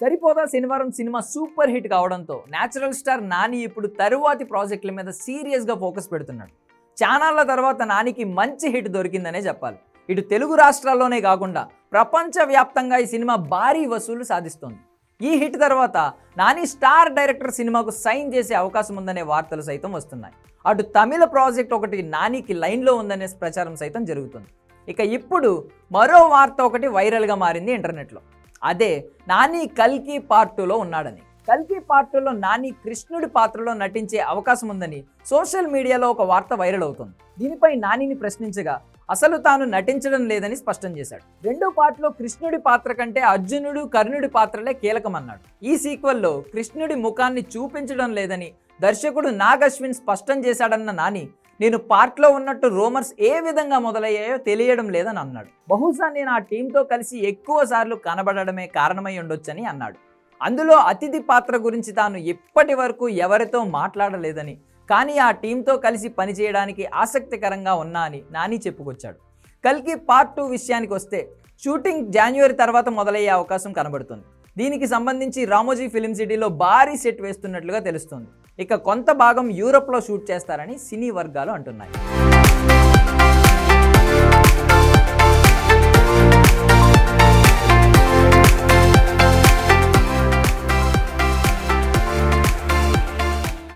Saripodhaa Sanivaaram cinema super hit కావడంతో natural star Nani ఇప్పుడు తరువాతి ప్రాజెక్టుల మీద సీరియస్గా ఫోకస్ పెడుతున్నాడు. ఛానళ్ళ తర్వాత నానికి మంచి హిట్ దొరికిందనే చెప్పాలి. ఇటు తెలుగు రాష్ట్రాల్లోనే కాకుండా ప్రపంచవ్యాప్తంగా ఈ సినిమా భారీ వసూలు సాధిస్తోంది. ఈ హిట్ తర్వాత నాని స్టార్ డైరెక్టర్ సినిమాకు సైన్ చేసే అవకాశం ఉందనే వార్తలు సైతం వస్తున్నాయి. అటు తమిళ ప్రాజెక్ట్ ఒకటి నానికి లైన్లో ఉందనే ప్రచారం సైతం జరుగుతుంది. ఇక ఇప్పుడు మరో వార్త ఒకటి వైరల్గా మారింది ఇంటర్నెట్లో. అదే నాని కల్కి పార్టులో ఉన్నాడని. కల్కి పార్టులో నాని కృష్ణుడి పాత్రలో నటించే అవకాశం ఉందని సోషల్ మీడియాలో ఒక వార్త వైరల్ అవుతుంది. దీనిపై నానిని ప్రశ్నించగా అసలు తాను నటించడం లేదని స్పష్టం చేశాడు. రెండో పార్ట్లో కృష్ణుడి పాత్ర కంటే అర్జునుడు కర్ణుడి పాత్రలే కీలకమన్నాడు. ఈ సీక్వెల్లో కృష్ణుడి ముఖాన్ని చూపించడం లేదని దర్శకుడు నాగ్ అశ్విన్ స్పష్టం చేశాడన్న నాని నేను పార్ట్లో ఉన్నట్టు రోమర్స్ ఏ విధంగా మొదలయ్యాయో తెలియడం లేదని అన్నాడు. బహుశా నేను ఆ టీంతో కలిసి ఎక్కువ సార్లు కనబడడమే కారణమై ఉండొచ్చని అన్నాడు. అందులో అతిథి పాత్ర గురించి తాను ఇప్పటి వరకు ఎవరితో మాట్లాడలేదని కానీ ఆ టీంతో కలిసి పనిచేయడానికి ఆసక్తికరంగా ఉన్నా అని నాని చెప్పుకొచ్చాడు. కల్కి పార్ట్ టూ విషయానికి వస్తే షూటింగ్ జనవరి తర్వాత మొదలయ్యే అవకాశం కనబడుతుంది. దీనికి సంబంధించి రామోజీ ఫిలిం సిటీలో భారీ సెట్ వేస్తున్నట్లుగా తెలుస్తుంది. ఇక కొంత భాగం యూరోప్లో షూట్ చేస్తారని సినీ వర్గాలు అంటున్నాయి.